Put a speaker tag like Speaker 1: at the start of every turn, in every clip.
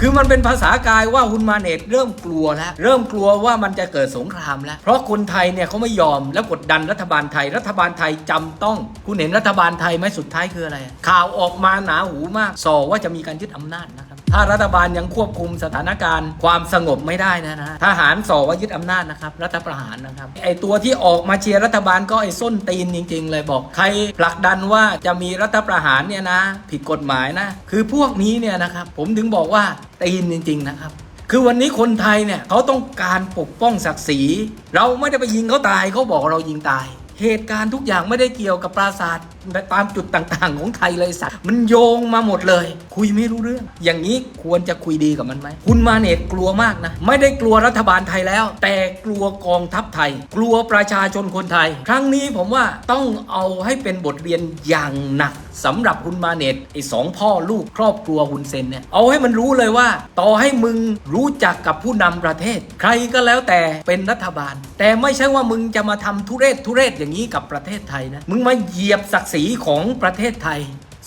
Speaker 1: คือมันเป็นภาษากายว่าฮุนมาเนตเริ่มกลัวแล้ว เริ่มกลัวว่ามันจะเกิดสงครามแล้ว เพราะคนไทยเนี่ยเขาไม่ยอมแล้วกดดันรัฐบาลไทย รัฐบาลไทยจำต้อง คุณเห็นรัฐบาลไทยไหมสุดท้ายคืออะไร ข่าวออกมาหนาหูมากสอว่าจะมีการยึดอำนาจนะ ถ้ารัฐบาลยังควบคุมสถานการณ์ ความสงบไม่ได้นะนะทหารสอว่ายึดอำนาจนะครับ รัฐประหารนะครับไอตัวที่ออกมาเชียร์รัฐบาลก็ไอส้นตีนจริง ๆ เลยบอก ใครผลักดันว่าจะมีรัฐประหารเนี่ยนะ ผิดกฎหมายนะ คือพวกนี้เนี่ยนะครับ ผมถึงบอกว่าตีนจริง ๆ นะครับคือวันนี้คนไทยเนี่ยเขาต้องการปกป้องศักดิ์ศรี เราไม่ได้ไปยิงเขาตายเขาบอกเรายิงตาย เหตุการณ์ทุกอย่างไม่ได้เกี่ยวกับปราสาทตามจุดต่างๆ ของไทยเลยสัตว์มันโยงมาหมดเลย คุยไม่รู้เรื่อง อย่างนี้ควรจะคุยดีกับมันไหมคุณมาเนตกลัวมากนะ ไม่ได้กลัวรัฐบาลไทยแล้ว แต่กลัวกองทัพไทย กลัวประชาชนคนไทย ครั้งนี้ผมว่าต้องเอาให้เป็นบทเรียนอย่างหนักสำหรับคุณมาเนตไอ้สองพ่อลูกครอบครัวฮุนเซนเนี่ยเอาให้มันรู้เลยว่า ต่อให้มึงรู้จักกับผู้นำประเทศ ใครก็แล้วแต่เป็นรัฐบาล แต่ไม่ใช่ว่ามึงจะมาทำทุเรศทุเรศอย่างางนี้กับประเทศไทยนะมึงมาเหยียบศักดิ์ศรีของประเทศไทย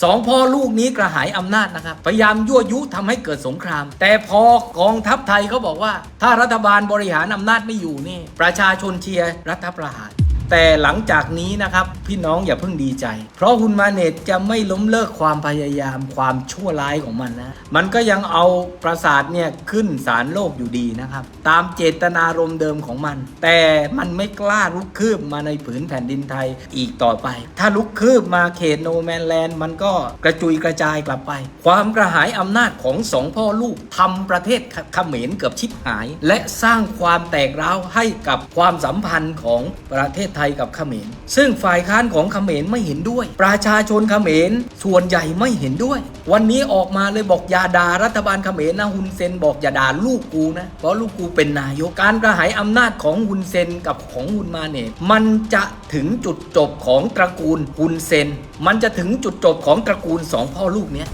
Speaker 1: สองพ่อลูกนี้กระหายอำนาจนะครับ พยายามยั่วยุทำให้เกิดสงคราม แต่พอกองทัพไทยเขาบอกว่า ถ้ารัฐบาลบริหารอำนาจไม่อยู่นี่ ประชาชนเชียร์รัฐประหาร แต่หลังจากนี้นะครับ พี่น้องอย่าเพิ่งดีใจ เพราะฮุนมาเนตจะไม่ล้มเลิกความพยายามความชั่วร้ายของมันนะ มันก็ยังเอาปราสาทเนี่ยขึ้นศาลโลกอยู่ดีนะครับ ตามเจตนารมณ์เดิมของมัน แต่มันไม่กล้าลุกคืบมาในผืนแผ่นดินไทยอีกต่อไป ถ้าลุกคืบมาเขตโนแมนแลนด์มันก็กระจุยกระจายกลับไป ความกระหายอำนาจของสองพ่อลูกทำประเทศเขมรเกือบชิบหาย และสร้างความแตกร้าวให้กับความสัมพันธ์ของประเทศไทยกับเขมร ซึ่งฝ่ายค้านของเขมรไม่เห็นด้วย ประชาชนเขมรส่วนใหญ่ไม่เห็นด้วย วันนี้ออกมาเลยบอกอย่าด่ารัฐบาลเขมรนะฮุนเซนบอกอย่าด่าลูกกูนะเพราะลูกกูเป็นนายกการกระหายอำนาจของฮุนเซนกับของฮุนมาเนตมันจะถึงจุดจบของตระกูลฮุนเซน มันจะถึงจุดจบของตระกูลสองพ่อลูกเนี้ย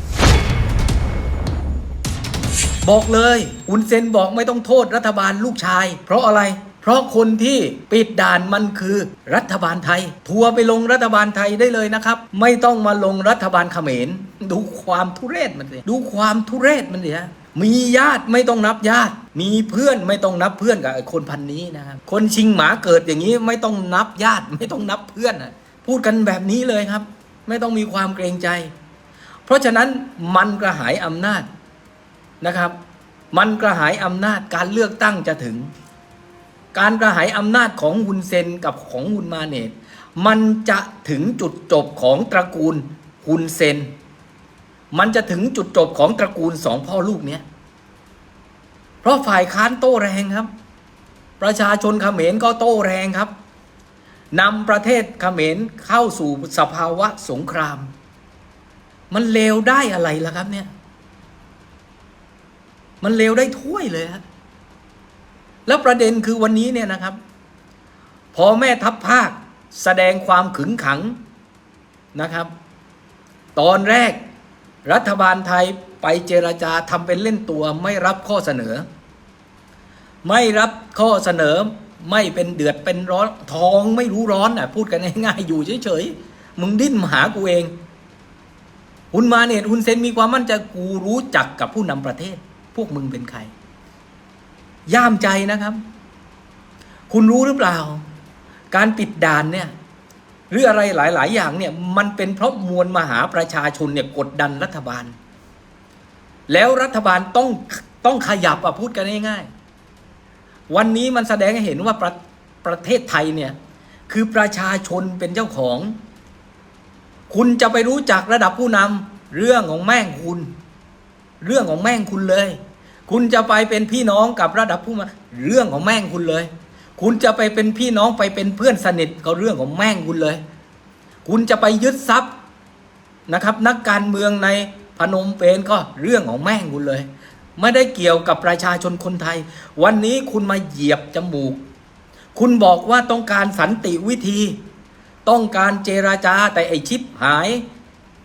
Speaker 1: บอกเลยอุนเซนบอกไม่ต้องโทษรัฐบาลลูกชาย เพราะอะไร ราะคนที่ปิดด่านมันคือรัฐบาลไทย ทัวไปลงรัฐบาลไทยได้เลยนะครับ ไม่ต้องมาลงรัฐบาลเขมร ดูความทุเรศมันสิดูความทุเรศมันสิฮะมีญาติไม่ต้องนับญาติ มีเพื่อนไม่ต้องนับเพื่อนกับคนพันนี้นะครับ คนชิงหมาเกิดอย่างนี้ไม่ต้องนับญาติไม่ต้องนับเพื่อนพูดกันแบบนี้เลยครับ ไม่ต้องมีความเกรงใจ เพราะฉะนั้นมันกระหายอำนาจนะครับ มันกระหายอำนาจการเลือกตั้งจะถึง การกระหายอำนาจของฮุนเซนกับของฮุนมาเนตมันจะถึงจุดจบของตระกูลฮุนเซน มันจะถึงจุดจบของตระกูลสองพ่อลูกเนี้ย เพราะฝ่ายค้านโต้แรงครับ ประชาชนเขมรก็โต้แรงครับนำประเทศเขมรเข้าสู่สภาวะสงคราม มันเลวได้อะไรล่ะครับเนี่ย มันเลวได้ถ้วยเลยฮะ แล้วประเด็นคือวันนี้เนี่ยนะครับ พอแม่ทัพภาคแสดงความขึงขังนะครับ ตอนแรกรัฐบาลไทยไปเจรจาทำเป็นเล่นตัวไม่รับข้อเสนอ ไม่รับข้อเสนอไม่เป็นเดือดเป็นร้อนท้องไม่รู้ร้อนน่ะพูดกันง่ายๆอยู่เฉยๆ มึงดิ้นมาหากูเองหุนมาเนี่ยหุนเซนมีความมั่นใจกูรู้จักกับผู้นำประเทศ พวกมึงเป็นใคร ย่ามใจนะครับ คุณรู้หรือเปล่า การปิดด่านเนี่ยหรืออะไรหลาย ๆ อย่างเนี่ยมันเป็นเพราะมวลมหาประชาชนเนี่ยกดดันรัฐบาล แล้วรัฐบาลต้องต้องขยับอะพูดกันง่ายๆวันนี้มันแสดงให้เห็นว่าประประเทศไทยเนี่ยคือประชาชนเป็นเจ้าของ คุณจะไปรู้จักระดับผู้นำเรื่องของแม่งคุณ เรื่องของแม่งคุณเลย คุณจะไปเป็นพี่น้องกับระดับผู้มาเรื่องของแม่งคุณเลย คุณจะไปเป็นพี่น้องไปเป็นเพื่อนสนิทก็เรื่องของแม่งคุณเลย คุณจะไปยึดทรัพย์นะครับ นักการเมืองในพนมเปญก็เรื่องของแม่งคุณเลย ไม่ได้เกี่ยวกับประชาชนคนไทย วันนี้คุณมาเหยียบจมูก คุณบอกว่าต้องการสันติวิธี ต้องการเจราจาแต่ไอชิปหาย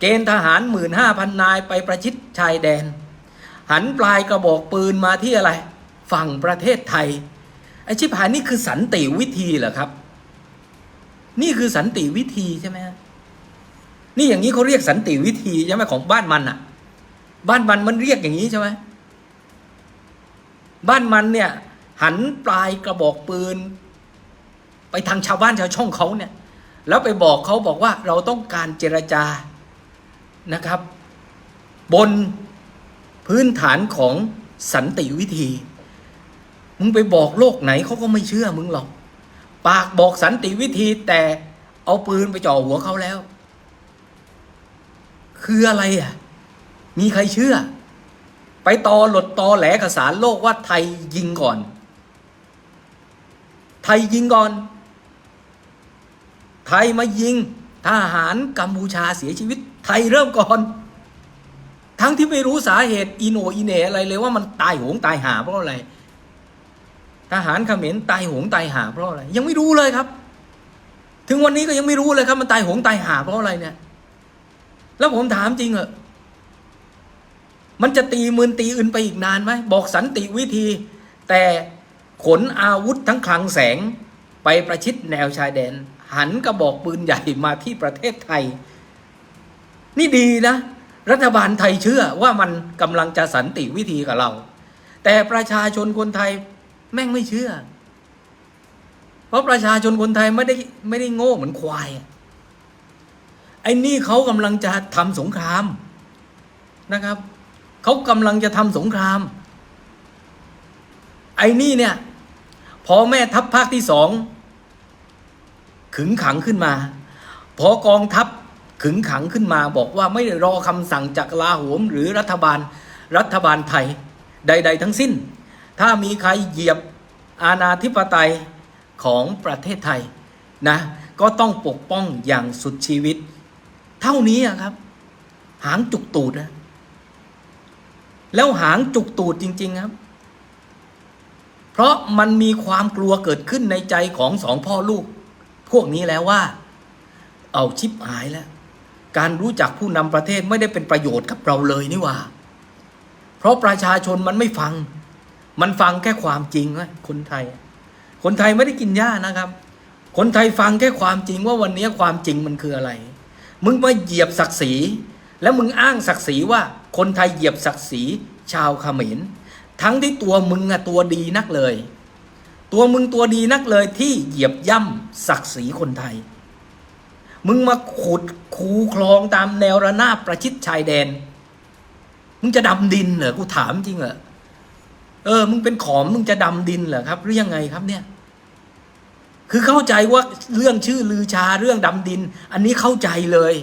Speaker 1: เกณฑ์ทหารหมื่นห้าพันนายไปประชิดชายแดน หันปลายกระบอกปืนมาที่อะไร ฝั่งประเทศไทยไอชิปหายนี่คือสันติวิธีเหรอครับ นี่คือสันติวิธีใช่ไหมนี่อย่างนี้เขาเรียกสันติวิธีใช่ไหมของบ้านมันอะบ้านมันมันเรียกอย่างนี้ใช่ไหมบ้านมันเนี่ย หันปลายกระบอกปืน ไปทางชาวบ้านชาวช่องเขาเนี่ย แล้วไปบอกเขาบอกว่าเราต้องการเจรจานะครับ บน พื้นฐานของสันติวิธี มึงไปบอกโลกไหนเขาก็ไม่เชื่อมึงหรอก ปากบอกสันติวิธีแต่เอาปืนไปจ่อหัวเขาแล้ว คืออะไรอะ มีใครเชื่อ ไปตอหลดตอแหลกบสารโลกว่าไทยยิงก่อน ไทยยิงก่อน ไทยมายิงทหารกัมพูชาเสียชีวิต ไทยเริ่มก่อน ทั้งที่ไม่รู้สาเหตุอีโหนอีเหนอะไรเลยว่ามันตายโหงตายหาเพราะอะไร ทหารเขมรตายโหงตายหาเพราะอะไร ยังไม่รู้เลยครับ ถึงวันนี้ก็ยังไม่รู้เลยครับ มันตายโหงตายหาเพราะอะไรเนี่ย แล้วผมถามจริงเหรอมันจะตีมืนตีอื่นไปอีกนานไหมบอกสันติวิธี แต่ขนอาวุธทั้งคลังแสงไปประชิดแนวชายแดน หันกระบอกปืนใหญ่มาที่ประเทศไทย นี่ดีนะ รัฐบาลไทยเชื่อว่ามันกำลังจะสันติวิธีกับเรา แต่ประชาชนคนไทยแม่งไม่เชื่อ เพราะประชาชนคนไทยไม่ได้ไม่ได้โง่เหมือนควายไอ้นี่เขากำลังจะทำสงครามนะครับเขากำลังจะทำสงคราม ไอ้นี่เนี่ยพอแม่ทัพภาคที่สองขึงขังขึ้นมา พอกองทัพ ขึงขังขึ้นมาบอกว่าไม่รอคำสั่งจากลาโหมหรือรัฐบาลรัฐบาลไทยใด ๆ ทั้งสิ้น ถ้ามีใครเหยียบอาณาธิปไตยของประเทศไทยนะก็ต้องปกป้องอย่างสุดชีวิต เท่านี้ครับ หางจุกตูดนะแล้วหางจุกตูดจริง ๆครับ เพราะมันมีความกลัวเกิดขึ้นในใจของสองพ่อลูก พวกนี้แล้วว่า เอาชิปหายแล้ว การรู้จักผู้นำประเทศไม่ได้เป็นประโยชน์กับเราเลยนี่ว่า เพราะประชาชนมันไม่ฟัง มันฟังแค่ความจริงนะคนไทย คนไทยไม่ได้กินหญ้านะครับ คนไทยฟังแค่ความจริงว่าวันนี้ความจริงมันคืออะไร มึงมาเหยียบศักดิ์ศรีแล้วมึงอ้างศักดิ์ศรีว่าคนไทยเหยียบศักดิ์ศรีชาวเขมรทั้งที่ตัวมึงอะตัวดีนักเลย ตัวมึงตัวดีนักเลยที่เหยียบย่ำศักดิ์ศรีคนไทย มึงมาขุดคูคลองตามแนวระนาบประชิดชายแดน มึงจะดำดินเหรอกูถามจริงเหรอเออ มึงเป็นขอมมึงจะดำดินเหรอครับหรือยังไงครับเนี่ย คือเข้าใจว่าเรื่องชื่อลือชาเรื่องดำดิน อันนี้เข้าใจเลย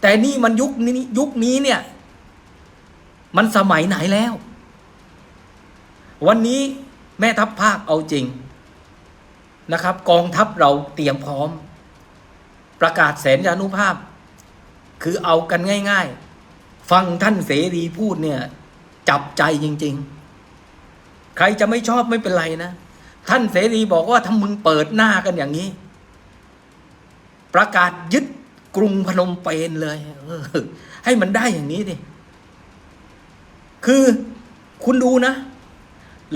Speaker 1: แต่นี่มันยุคนี้ยุคนี้เนี่ย มันสมัยไหนแล้ว วันนี้แม่ทัพภาคเอาจริงนะครับ กองทัพเราเตรียมพร้อม ประกาศแสนยานุภาพ คือเอากันง่าย ๆ ฟังท่านเสรีพูดเนี่ย จับใจจริง ๆ ใครจะไม่ชอบไม่เป็นไรนะ ท่านเสรีบอกว่าถ้ามึงเปิดหน้ากันอย่างนี้ ประกาศยึดกรุงพนมเปญเลยให้มันได้อย่างนี้ดิคือคุณดูนะ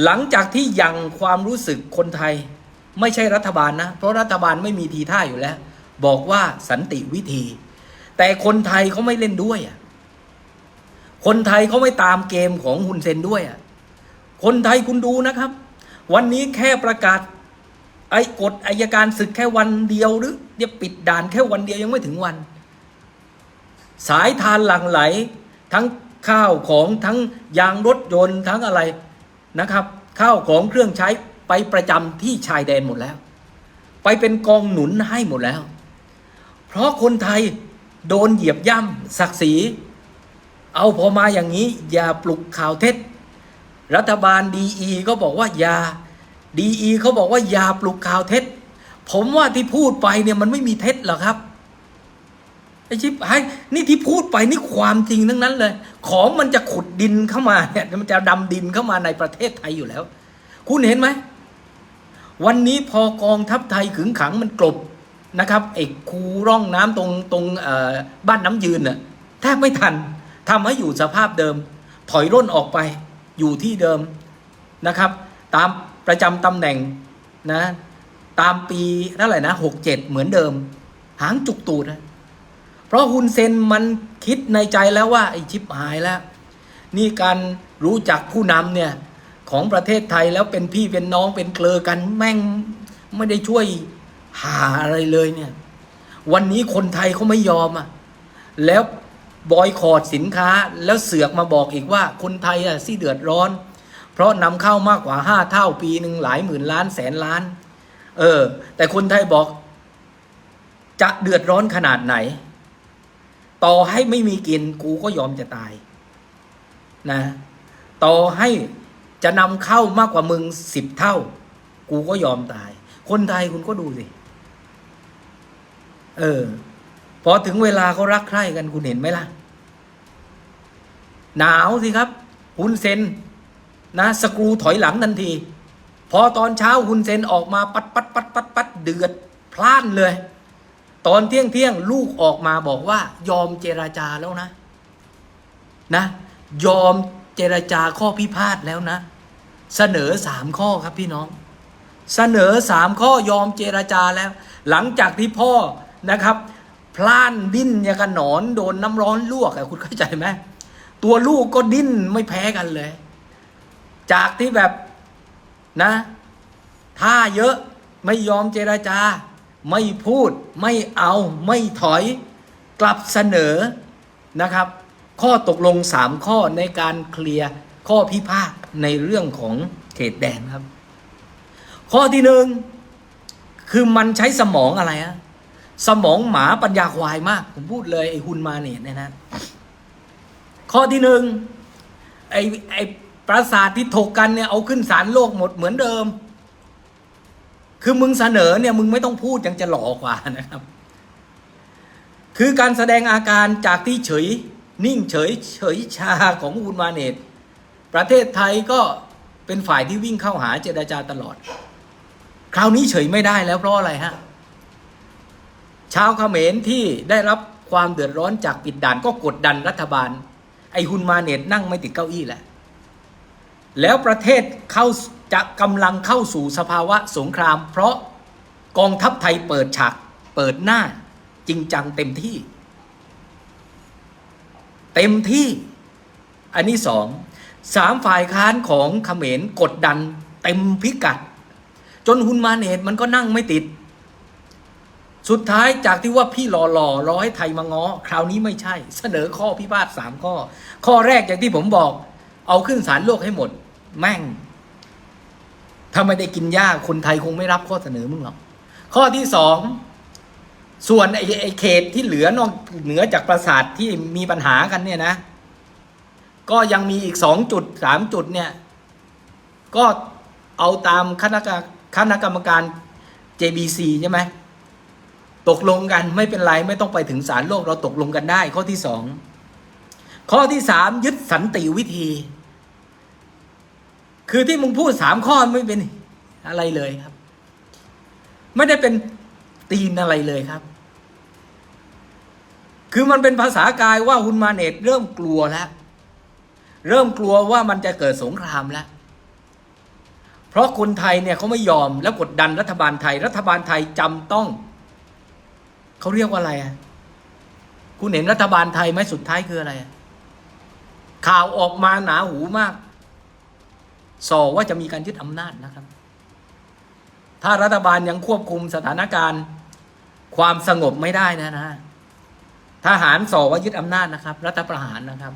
Speaker 1: หลังจากที่ยังความรู้สึกคนไทย ไม่ใช่รัฐบาลนะ เพราะรัฐบาลไม่มีทีท่าอยู่แล้ว บอกว่าสันติวิธี แต่คนไทยเขาไม่เล่นด้วยอะคนไทยเขาไม่ตามเกมของฮุนเซนด้วยอะคนไทยคุณดูนะครับ วันนี้แค่ประกาศ ไอ้กฎอายการศึกแค่วันเดียวหรือเดี๋ยวปิดด่านแค่วันเดียวยังไม่ถึงวัน สายทานหลั่งไหล ทั้งข้าวของทั้งยางรถยนต์ทั้งอะไรนะครับ ข้าวของเครื่องใช้ไปประจำที่ชายแดนหมดแล้ว ไปเป็นกองหนุนให้หมดแล้ว เพราะคนไทยโดนเหยียบย่ำศักดิ์ศรี เอาพอมาอย่างนี้ อย่าปลุกข่าวเท็จ รัฐบาลดีอีก็บอกว่าอย่าดีอีเขาบอกว่าอย่าปลุกข่าวเท็จ ผมว่าที่พูดไปเนี่ยมันไม่มีเท็จหรอกครับไอชิบไอ้นี่ที่พูดไปนี่ความจริงทั้งนั้นเลย ของมันจะขุดดินเข้ามาเนี่ยมันจะดำดินเข้ามาในประเทศไทยอยู่แล้ว คุณเห็นไหม วันนี้พอกองทัพไทยขึงขังมันกลบ นะครับไอ้คูร่องน้ำตรงตรงบ้านน้ำยืนน่ะแทบไม่ทันทำให้อยู่สภาพเดิม ถอยร่นออกไปอยู่ที่เดิมนะครับ ตามประจำตำแหน่งนะตามปีเท่าไหร่นะหกเจ็ดเหมือนเดิม หางจุกตูดนะเพราะฮุนเซนมันคิดในใจแล้วว่าไอ้ชิบหายแล้ว นี่การรู้จักผู้นำเนี่ยของประเทศไทยแล้วเป็นพี่เป็นน้องเป็นเกลอกันแม่งไม่ได้ช่วย หาอะไรเลยเนี่ย วันนี้คนไทยเขาไม่ยอมอะ แล้วบอยคอรดสินค้าแล้วเสือกมาบอกอีกว่าคนไทยอะสิเดือดร้อน เพราะนำเข้ามากกว่าห้าเท่าปีหนึ่งหลายหมื่นล้านแสนล้าน เออ แต่คนไทยบอก จะเดือดร้อนขนาดไหน ต่อให้ไม่มีกินกูก็ยอมจะตาย นะ ต่อให้จะนำเข้ามากกว่ามึงสิบเท่า กูก็ยอมตาย คนไทยคุณก็ดูสิ เออ พอถึงเวลาเขารักใคร่กันคุณเห็นไหมล่ะ หนาวสิครับฮุนเซนนะสกรูถอยหลังทันที พอตอนเช้าฮุนเซนออกมาปัดปัดปัดปัดปัดเดือดพล่านเลย ตอนเที่ยงเที่ยงลูกออกมาบอกว่า ยอมเจราจาแล้วนะ นะ ยอมเจรจาข้อพิพาทแล้วนะ เสนอสามข้อครับพี่น้อง เสนอสามข้อยอมเจรจาแล้ว หลังจากที่พ่อ นะครับ พล่านดิ้นอย่างกับหนอนโดนน้ำร้อนลวกอะคุณเข้าใจไหมตัวลูกก็ดิ้นไม่แพ้กันเลย จากที่แบบนะท่าเยอะไม่ยอมเจรจา ไม่พูดไม่เอาไม่ถอย กลับเสนอนะครับ ข้อตกลงสามข้อในการเคลียร์ข้อพิพาทในเรื่องของเขตแดนครับ ข้อที่หนึ่งคือมันใช้สมองอะไรอะ สมองหมาปัญญาควายมาก ผมพูดเลยไอ้ฮุนมาเนตเนี่ยนะ ข้อที่หนึ่งไอ้ไอ้ปราสาทที่ถกกันเนี่ยเอาขึ้นศาลโลกหมดเหมือนเดิม คือมึงเสนอเนี่ยมึงไม่ต้องพูดยังจะหล่อกว่านะครับ คือการแสดงอาการจากที่เฉย นิ่งเฉยเฉยชาของอุนมาเนตประเทศไทยก็เป็นฝ่ายที่วิ่งเข้าหาเจรจาตลอด คราวนี้เฉยไม่ได้แล้วเพราะอะไรฮะ ชาวเขมรที่ได้รับความเดือดร้อนจากปิดด่านก็กดดันรัฐบาล ไอฮุนมาเนตนั่งไม่ติดเก้าอี้แหละแล้วประเทศเข้าจะกำลังเข้าสู่สภาวะสงคราม เพราะกองทัพไทยเปิดฉากเปิดหน้าจริงจังเต็มที่ เต็มที่ อันนี้สองสามฝ่ายค้านของเขมรกดดันเต็มพิกัด จนฮุนมาเนตมันก็นั่งไม่ติด สุดท้ายจากที่ว่าพี่รอรอรอให้ไทยมาง้อ คราวนี้ไม่ใช่ เสนอข้อพิพาทสามข้อ ข้อแรกอย่างที่ผมบอก เอาขึ้นศาลโลกให้หมด แม่งถ้าไม่ได้กินหญ้าคนไทยคงไม่รับข้อเสนอมึงหรอกข้อที่สองส่วนไอ้ไอ้เขตที่เหลือนอกเหนือจากปราสาทที่มีปัญหากันเนี่ยนะ ก็ยังมีอีกสองจุดสามจุดเนี่ย ก็เอาตามคณะกรรมคณะกรรมการ JBC ใช่ไหม ตกลงกันไม่เป็นไรไม่ต้องไปถึงศาลโลกเราตกลงกันได้ ข้อที่สองข้อที่สามยึดสันติวิธี คือที่มึงพูดสามข้อไม่เป็นอะไรเลยครับ ไม่ได้เป็นตีนอะไรเลยครับ คือมันเป็นภาษากายว่าฮุนมาเนตเริ่มกลัวแล้ว เริ่มกลัวว่ามันจะเกิดสงครามแล้วเพราะคนไทยเนี่ยเขาไม่ยอมแล้วกดดันรัฐบาลไทย รัฐบาลไทยจำต้อง เขาเรียกว่าอะไรอะคุณเห็นรัฐบาลไทยไหมสุดท้ายคืออะไรอะข่าวออกมาหนาหูมากสอว่าจะมีการยึดอำนาจนะครับ ถ้ารัฐบาลยังควบคุมสถานการณ์ ความสงบไม่ได้นะนะทหารสอว่ายึดอำนาจนะครับ รัฐประหารนะครับ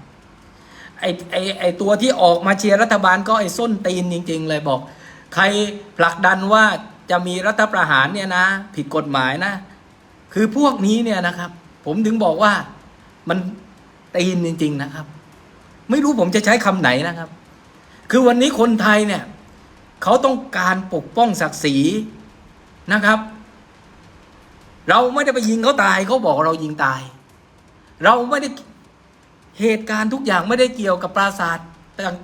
Speaker 1: ไอไอไอตัวที่ออกมาเชียร์รัฐบาลก็ไอส้นตีนจริง ๆ เลยบอก ใครผลักดันว่าจะมีรัฐประหารเนี่ยนะ ผิดกฎหมายนะ คือพวกนี้เนี่ยนะครับ ผมถึงบอกว่ามันตีนจริง ๆนะครับ ไม่รู้ผมจะใช้คำไหนนะครับ คือวันนี้คนไทยเนี่ยเขาต้องการปกป้องศักดิ์ศรีนะครับ เราไม่ได้ไปยิงเขาตายเขาบอกเรายิงตาย เราไม่ได้เหตุการณ์ทุกอย่างไม่ได้เกี่ยวกับปราสาทต่าง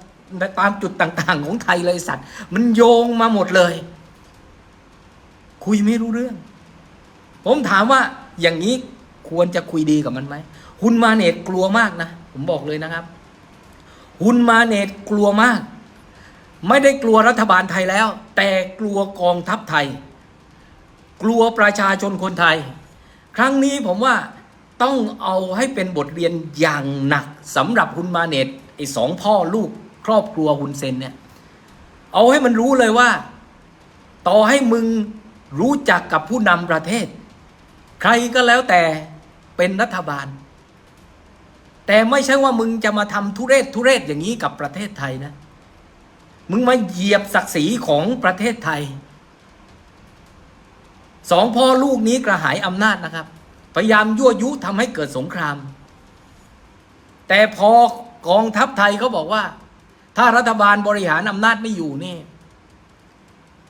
Speaker 1: ตามจุดต่าง ๆ ของไทยเลยสัตว์ มันโยงมาหมดเลย คุยไม่รู้เรื่อง ผมถามว่าอย่างนี้ควรจะคุยดีกับมันไหมฮุนมาเนตกลัวมากนะ ผมบอกเลยนะครับฮุนมาเนตกลัวมาก ไม่ได้กลัวรัฐบาลไทยแล้ว แต่กลัวกองทัพไทย กลัวประชาชนคนไทย ครั้งนี้ผมว่าต้องเอาให้เป็นบทเรียนอย่างหนักสำหรับฮุนมาเนตไอ้สองพ่อลูกครอบครัวฮุนเซนเนี่ยเอาให้มันรู้เลยว่า ต่อให้มึงรู้จักกับผู้นำประเทศ ใครก็แล้วแต่เป็นรัฐบาล แต่ไม่ใช่ว่ามึงจะมาทำทุเรศทุเรศอย่างนี้กับประเทศไทยนะ มึงมาเหยียบศักดิ์ศรีของประเทศไทยสองพ่อลูกนี้กระหายอำนาจนะครับ พยายามยั่วยุทำให้เกิดสงคราม แต่พอกองทัพไทยเขาบอกว่า ถ้ารัฐบาลบริหารอำนาจไม่อยู่นี่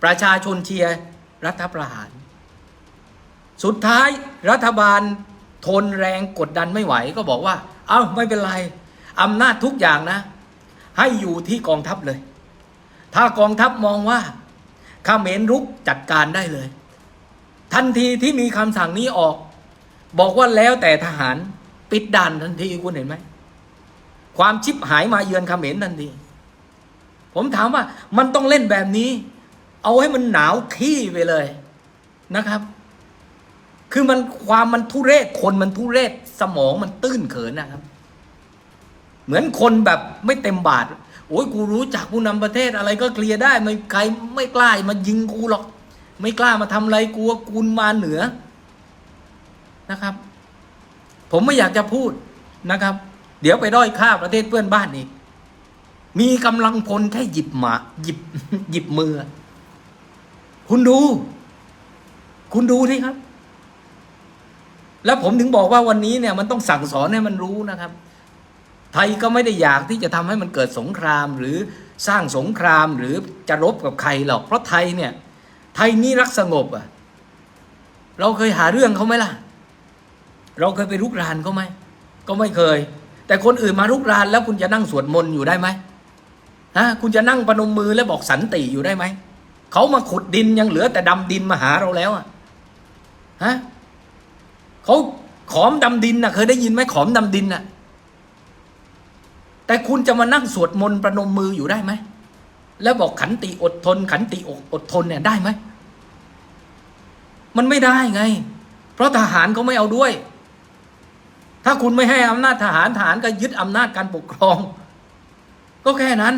Speaker 1: ประชาชนเชียร์รัฐประหาร สุดท้ายรัฐบาลทนแรงกดดันไม่ไหวก็บอกว่า เอา้าไม่เป็นไรอำนาจทุกอย่างนะ ให้อยู่ที่กองทัพเลย ถ้ากองทัพมองว่าขเมรรุกจัดการได้เลย ทันทีที่มีคำสั่งนี้ออก บอกว่าแล้วแต่ทหารปิดด่านทันทีคุณเห็นไหมความชิบหายมาเยือนเขมรทันทีผมถามว่ามันต้องเล่นแบบนี้ เอาให้มันหนาวขี้ไปเลยนะครับ คือมันความมันทุเรศคนมันทุเรศสมองมันตื้นเขินนะครับ เหมือนคนแบบไม่เต็มบาท โอ้ยกูรู้จักผู้นำประเทศอะไรก็เคลียร์ได้ไม่ใครไม่กล้ามายิงกูหรอก ไม่กล้ามาทำอะไรกลัวกูมาเหนือนะครับ ผมไม่อยากจะพูดนะครับ เดี๋ยวไปด้อยค่าประเทศเพื่อนบ้านอีกมีกำลังพลแค่หยิบหมาหยิบหยิบมือ คุณดู คุณดูนี่ครับ แล้วผมถึงบอกว่าวันนี้เนี่ยมันต้องสั่งสอนให้มันรู้นะครับ ไทยก็ไม่ได้อยากที่จะทำให้มันเกิดสงครามหรือสร้างสงครามหรือจะรบกับใครหรอก เพราะไทยเนี่ย ไทยนี่รักสงบอะ เราเคยหาเรื่องเขาไหมล่ะ เราเคยไปรุกรานเขาไหมก็ไม่เคย แต่คนอื่นมารุกรานแล้วคุณจะนั่งสวดมนต์อยู่ได้ไหมฮะคุณจะนั่งประนมมือแล้วบอกสันติอยู่ได้ไหมเขามาขุดดินยังเหลือแต่ดำดินมาหาเราแล้วอะฮะ เขาขอมดำดินน่ะเคยได้ยินไหมขอมดำดินน่ะแต่คุณจะมานั่งสวดมนต์ประนมมืออยู่ได้ไหม แล้วบอกขันติอดทน ขันติอดทนเนี่ยได้ไหม มันไม่ได้ไง เพราะทหารเขาไม่เอาด้วย ถ้าคุณไม่ให้อำนาจทหารทหารก็ยึดอำนาจการปกครอง ก็แค่นั้น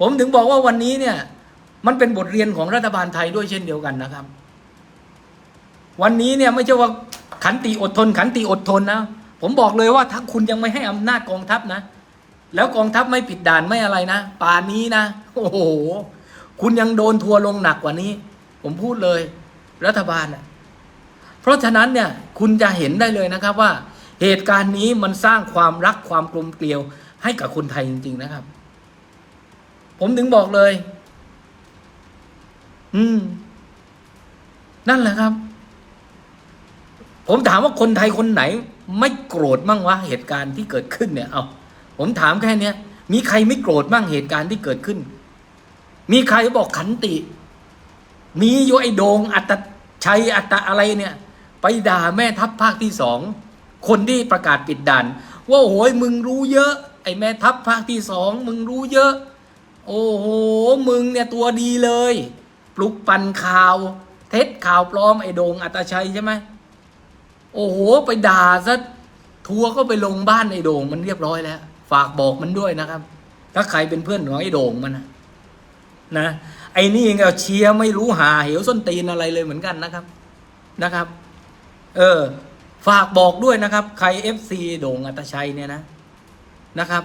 Speaker 1: ผมถึงบอกว่าวันนี้เนี่ย มันเป็นบทเรียนของรัฐบาลไทยด้วยเช่นเดียวกันนะครับ วันนี้เนี่ยไม่ใช่ว่า ขันติอดทน ขันติอดทนนะ ผมบอกเลยว่าถ้าคุณยังไม่ให้อำนาจกองทัพนะ แล้วกองทัพไม่ปิดด่านไม่อะไรนะ ป่านนี้นะ โอ้โห คุณยังโดนทัวร์ลงหนักกว่านี้ ผมพูดเลย รัฐบาลอะเพราะฉะนั้นเนี่ยคุณจะเห็นได้เลยนะครับว่า เหตุการณ์นี้มันสร้างความรักความกลมเกลียวให้กับคนไทยจริง ๆ นะครับ ผมถึงบอกเลย อืม นั่นแหละครับ ผมถามว่าคนไทยคนไหน ไม่โกรธมั่งวะเหตุการณ์ที่เกิดขึ้นเนี่ยเอาผมถามแค่เนี้ยมีใครไม่โกรธมั่งเหตุการณ์ที่เกิดขึ้น มีใครบอกขันติ มีโยไอโดงอัตชัยอัตอะไรเนี่ย ไปด่าแม่ทัพภาคที่สองคนที่ประกาศปิดด่าน ว่าโอ้ยมึงรู้เยอะ ไอแม่ทัพภาคที่สองมึงรู้เยอะ โอ้โหมึงเนี่ยตัวดีเลย ปลุกปั่นข่าว เท็จข่าวปลอมไอโดงอัตชัยใช่ไหม โอ้โห ไปด่าซะทัวร์ก็ไปลงบ้านไอ้โด่งมันเรียบร้อยแล้ว ฝากบอกมันด้วยนะครับ ถ้าใครเป็นเพื่อนของไอ้โด่งมันนะนะ ไอ้นี่เองก็เชียร์ไม่รู้หาเหวส้นตีนอะไรเลยเหมือนกันนะครับนะครับ เออ ฝากบอกด้วยนะครับ ใครเอฟซีโด่งอัตชัยเนี่ยนะนะครับ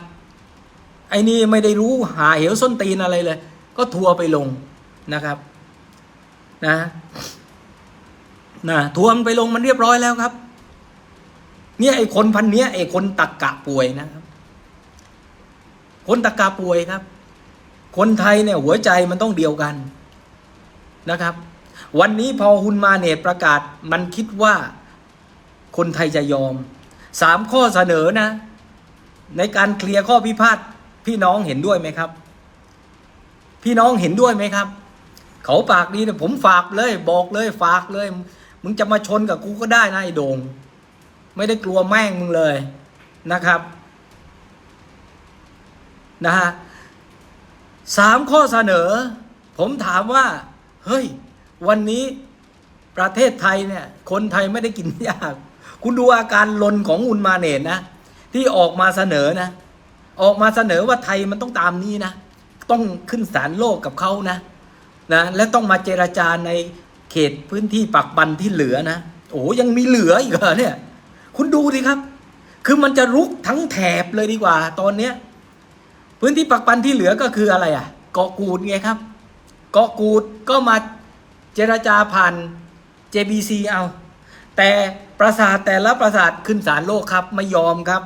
Speaker 1: ไอ้นี่ไม่ได้รู้หาเหวส้นตีนอะไรเลย ก็ทัวร์ไปลงนะครับ นะ นะทวร์มันไปลงมันเรียบร้อยแล้วครับ เนี่ยไอ้คนพันเนี้ยไอ้คนตักกะป่วยนะครับ คนตักกะป่วยครับ คนไทยเนี่ยหัวใจมันต้องเดียวกันนะครับ วันนี้พอฮุนมาเนตประกาศมันคิดว่าคนไทยจะยอมสามข้อเสนอนะ ในการเคลียร์ข้อพิพาทพี่น้องเห็นด้วยไหมครับ พี่น้องเห็นด้วยไหมครับ เขาปากดีนี่ยผมฝากเลย บอกเลยฝากเลย มึงจะมาชนกับกูก็ได้นะไอ้โดง ไม่ได้กลัวแม่งมึงเลยนะครับนะฮะสามข้อเสนอ ผมถามว่า เฮ้ย วันนี้ประเทศไทยเนี่ย คนไทยไม่ได้กินยาก คุณดูอาการลนของอุนมาเนตนะ ที่ออกมาเสนอนะ ออกมาเสนอว่าไทยมันต้องตามนี้นะ ต้องขึ้นศาลโลกกับเขานะนะ และต้องมาเจราจาใน เขตพื้นที่ปักบันที่เหลือนะ โอ้ยังมีเหลืออีกเหรอเนี่ย คุณดูดิครับ คือมันจะรุกทั้งแถบเลยดีกว่า ตอนเนี้ยพื้นที่ปักปันที่เหลือก็คืออะไรอะ เกาะกูดไงครับ เกาะกูดก็มาเจราจาผ่าน JBC เอา แต่ปราสาทแต่ละปราสาทขึ้นศาลโลกครับไม่ยอมครับ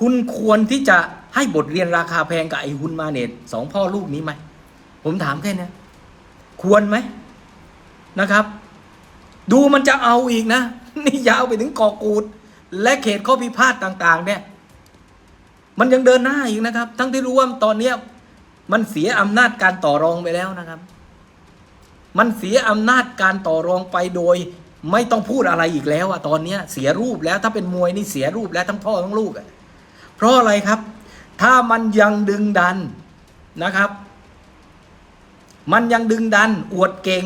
Speaker 1: คุณควรที่จะให้บทเรียนราคาแพงกับไอ้ฮุนมาเนตสองพ่อลูกนี้ไหม ผมถามแค่นี้ ควรไหมนะครับ ดูมันจะเอาอีกนะ นี่ยาวไปถึงเกาะกูด และเขตข้อพิพาทต่าง ๆ เนี่ย มันยังเดินหน้าอีกนะครับ ทั้งที่รู้ว่าตอนเนี้ยมันเสียอำนาจการต่อรองไปแล้วนะครับ มันเสียอำนาจการต่อรองไปโดย ไม่ต้องพูดอะไรอีกแล้วอะตอนเนี้ยเสียรูปแล้วถ้าเป็นมวยนี่เสียรูปแล้วทั้งพ่อทั้งลูกอะเพราะอะไรครับ ถ้ามันยังดึงดันนะครับ มันยังดึงดันอวดเก่ง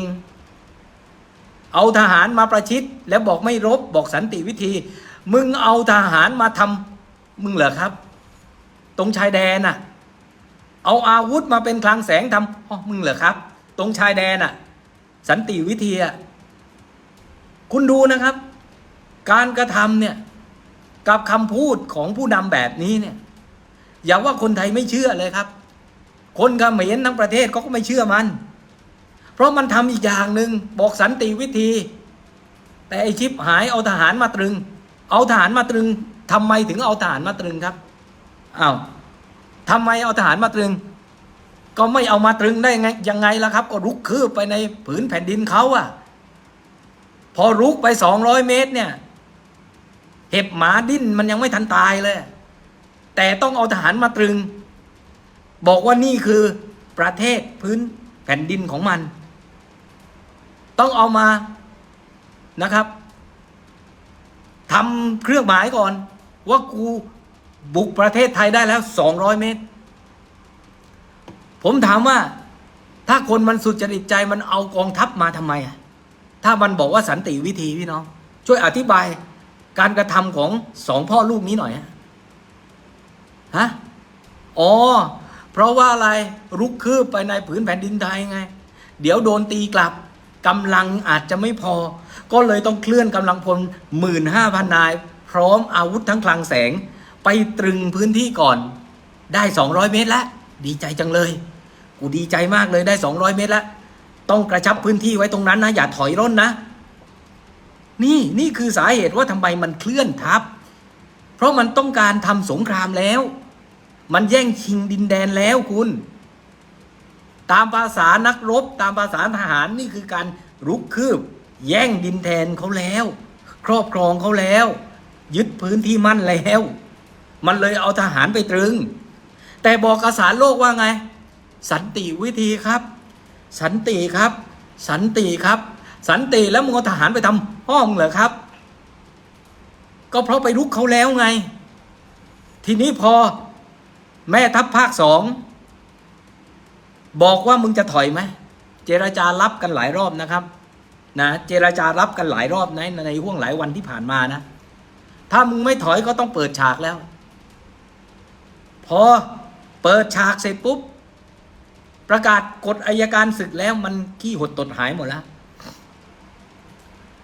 Speaker 1: เอาทหารมาประชิด แล้วบอกไม่รบบอกสันติวิธี มึงเอาทหารมาทำมึงเหรอครับ ตรงชายแดนน่ะ เอาอาวุธมาเป็นคลังแสงทำอ๋อมึงเหรอครับ ตรงชายแดนน่ะ สันติวิธีอะคุณดูนะครับ การกระทำเนี่ยกับคำพูดของผู้นำแบบนี้เนี่ย อย่าว่าคนไทยไม่เชื่อเลยครับ คนเขมรทั้งประเทศเขาก็ไม่เชื่อมัน เพราะมันทำอีกอย่างหนึ่งบอกสันติวิธี แต่ไอชิปหายเอาทหารมาตรึง เอาทหารมาตรึงทำไมถึงเอาทหารมาตรึงครับอ้าวทำไมเอาทหารมาตรึง ก็ไม่เอามาตรึงได้ไงยังไงล่ะครับ ก็รุกคืบไปในผืนแผ่นดินเขาอะพอรุกไปสองร้อยเมตรเนี่ยเห็บหมาดิ้นมันยังไม่ทันตายเลย แต่ต้องเอาทหารมาตรึง บอกว่านี่คือประเทศพื้นแผ่นดินของมัน ต้องเอามานะครับทำเครื่องหมายก่อน ว่ากูบุกประเทศไทยได้แล้ว 200 เมตร ผมถามว่า ถ้าคนมันสุจริตใจมันเอากองทัพมาทำไมอะถ้ามันบอกว่าสันติวิธีพี่น้อง ช่วยอธิบายการกระทำของสองพ่อลูกนี้หน่อยฮะอ๋อ เพราะว่าอะไรรุกคืบไปในผืนแผ่นดินไทยไง เดี๋ยวโดนตีกลับกำลังอาจจะไม่พอ ก็เลยต้องเคลื่อนกำลังพลหมื่นห้าพันนาย พร้อมอาวุธทั้งคลังแสง ไปตรึงพื้นที่ก่อน ได้ 200 เมตรแล้วดีใจจังเลย กูดีใจมากเลยได้ 200 เมตรแล้วต้องกระชับพื้นที่ไว้ตรงนั้นนะ อย่าถอยร่นนะ นี่นี่คือสาเหตุว่าทำไมมันเคลื่อนทัพเพราะมันต้องการทำสงครามแล้ว มันแย่งชิงดินแดนแล้วคุณ ตามภาษานักรบ ตามภาษาทหารนี่คือการรุกคืบ แย่งดินแดนเขาแล้ว ครอบครองเขาแล้ว ยึดพื้นที่มั่นแล้ว มันเลยเอาทหารไปตรึง แต่บอกกษารโลกว่าไง สันติวิธีครับ สันติครับ สันติครับ สันติแล้วมึงเอาทหารไปทำห้องเหรอครับ ก็เพราะไปรุกเขาแล้วไง ทีนี้พอ แม่ทัพภาคสองบอกว่ามึงจะถอยไหมเจรจารับกันหลายรอบนะครับนะเจรจารับกันหลายรอบในในห่วงหลายวันที่ผ่านมานะ ถ้ามึงไม่ถอยก็ต้องเปิดฉากแล้ว พอเปิดฉากเสร็จปุ๊บ ประกาศกฎอายการศึกแล้วมันขี้หดตดหายหมดแล้ว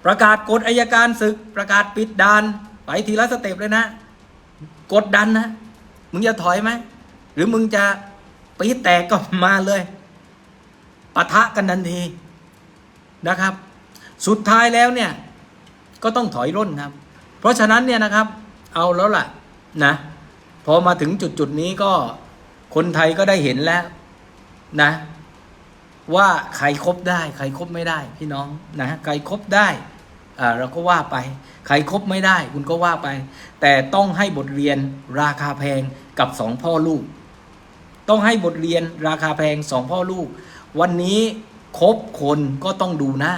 Speaker 1: ประกาศกฎอายการศึก ประกาศปิดด่านไปทีละสเต็ปเลยนะ กดดันนะ มึงจะถอยไหม หรือมึงจะปีแตกก็มาเลยปะทะกันทันทีนะครับ สุดท้ายแล้วเนี่ยก็ต้องถอยร่นครับ เพราะฉะนั้นเนี่ยนะครับเอาแล้วล่ะนะพอมาถึงจุดจุดๆนี้ก็คนไทยก็ได้เห็นแล้วนะ ว่าใครครบได้ ใครครบไม่ได้ พี่น้องนะใครครบได้อ่าเราก็ว่าไป ใครครบไม่ได้ คุณก็ว่าไป แต่ต้องให้บทเรียนราคาแพงกับสองพ่อลูก ต้องให้บทเรียนราคาแพงสองพ่อลูก วันนี้คบคนก็ต้องดูหน้า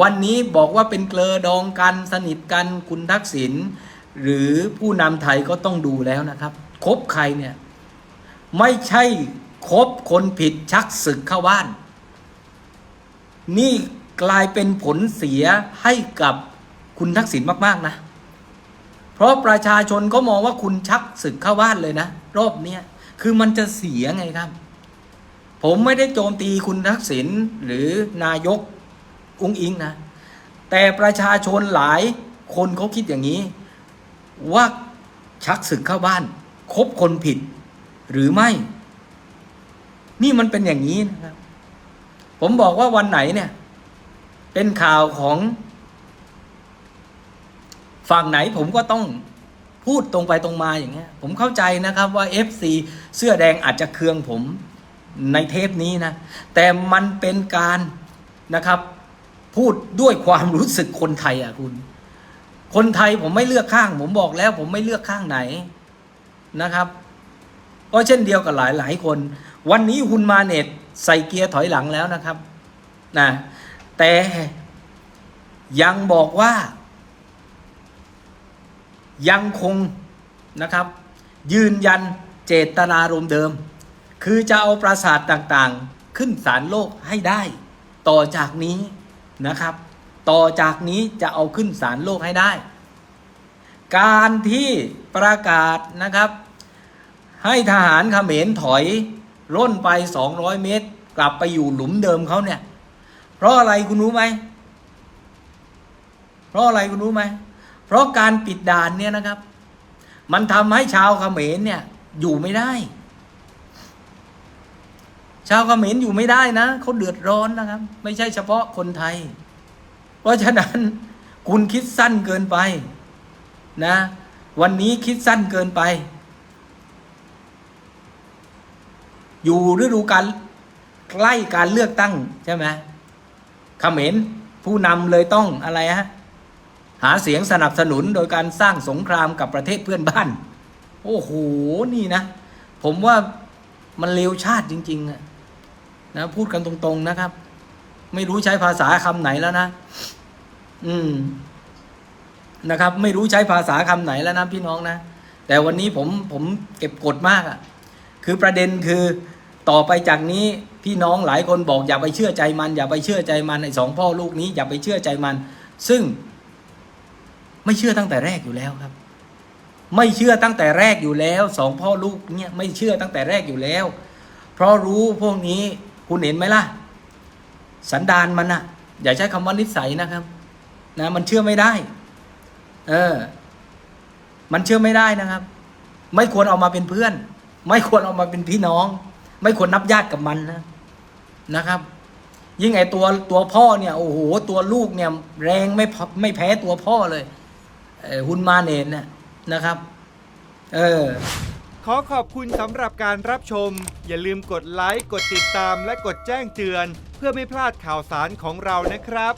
Speaker 1: วันนี้บอกว่าเป็นเกลอดองกันสนิทกันคุณทักษิณหรือผู้นำไทยก็ต้องดูแล้วนะครับ คบใครเนี่ย ไม่ใช่คบคนผิดชักศึกเข้าบ้าน นี่กลายเป็นผลเสียให้กับคุณทักษิณมาก ๆ นะ เพราะประชาชนก็มองว่าคุณชักศึกเข้าบ้านเลยนะ รอบเนี้ย คือมันจะเสียไงครับ ผมไม่ได้โจมตีคุณทักษิณหรือนายกอุ้งอิงนะ แต่ประชาชนหลายคนเขาคิดอย่างนี้ ว่าชักศึกเข้าบ้าน คบคนผิดหรือไม่ นี่มันเป็นอย่างนี้นะครับ ผมบอกว่าวันไหนเนี่ย เป็นข่าวของฝั่งไหนผมก็ต้องพูดตรงไปตรงมาอย่างเงี้ย ผมเข้าใจนะครับว่า FC เสื้อแดงอาจจะเคืองผมในเทปนี้นะ แต่มันเป็นการนะครับ พูดด้วยความรู้สึกคนไทยอะคุณ คนไทยผมไม่เลือกข้าง ผมบอกแล้ว ผมไม่เลือกข้างไหนนะครับก็เช่นเดียวกับหลายหลายคน วันนี้ฮุนมาเน็ตใส่เกียร์ถอยหลังแล้วนะครับนะแต่ยังบอกว่า ยังคงนะครับ ยืนยัน เจตนารมณ์เดิม คือจะเอาปราสาทต่างๆ ขึ้นศาลโลกให้ได้ ต่อจากนี้นะครับ ต่อจากนี้จะเอาขึ้นศาลโลกให้ได้ การที่ประกาศนะครับ ให้ทหารเขมรถอยร่นไป 200 เมตร กลับไปอยู่หลุมเดิมเขาเนี่ย เพราะอะไรคุณรู้ไหมเพราะอะไรคุณรู้ไหม เพราะการปิดด่านเนี่ยนะครับ มันทำให้ชาวเขมรเนี่ย อยู่ไม่ได้ ชาวเขมรอยู่ไม่ได้นะเขาเดือดร้อนนะครับ ไม่ใช่เฉพาะคนไทย เพราะฉะนั้นคุณคิดสั้นเกินไปนะ วันนี้คิดสั้นเกินไป อยู่ฤดูการใกล้การเลือกตั้งใช่ไหมเขมรผู้นำเลยต้องอะไรฮะหาเสียงสนับสนุนโดยการสร้างสงครามกับประเทศเพื่อนบ้าน โอ้โห นี่นะ ผมว่ามันเลวชาติจริงๆอะนะพูดกันตรงๆนะครับ ไม่รู้ใช้ภาษาคำไหนแล้วนะ อืมนะครับ ไม่รู้ใช้ภาษาคำไหนแล้วนะพี่น้องนะ แต่วันนี้ผมผมเก็บกดมากอะ่ะ คือประเด็นคือต่อไปจากนี้พี่น้องหลายคนบอกอย่าไปเชื่อใจมัน อย่าไปเชื่อใจมันไอ้สองพ่อลูกนี้อย่าไปเชื่อใจมัน ซึ่งไม่เชื่อตั้งแต่แรกอยู่แล้วครับ ไม่เชื่อตั้งแต่แรกอยู่แล้วสองพ่อลูกเนี่ยไม่เชื่อตั้งแต่แรกอยู่แล้ว เพราะรู้พวกนี้คุณเห็นไหมล่ะ สันดานมันอะอย่าใช้คำว่านิสัยนะครับ นะมันเชื่อไม่ได้ เออ มันเชื่อไม่ได้นะครับ ไม่ควรเอามาเป็นเพื่อน ไม่ควรเอามาเป็นพี่น้อง ไม่ควรนับญาติกับมันนะนะครับ ยิ่งไอตัวตัวพ่อเนี่ยโอ้โหตัวลูกเนี่ย แรงไม่ไม่แพ้ตัวพ่อเลยเออฮุนมาเนนเนี่ย นะครับ เออ
Speaker 2: ขอขอบคุณสำหรับการรับชม อย่าลืมกดไลค์ กดติดตามและกดแจ้งเตือน เพื่อไม่พลาดข่าวสารของเรานะครับ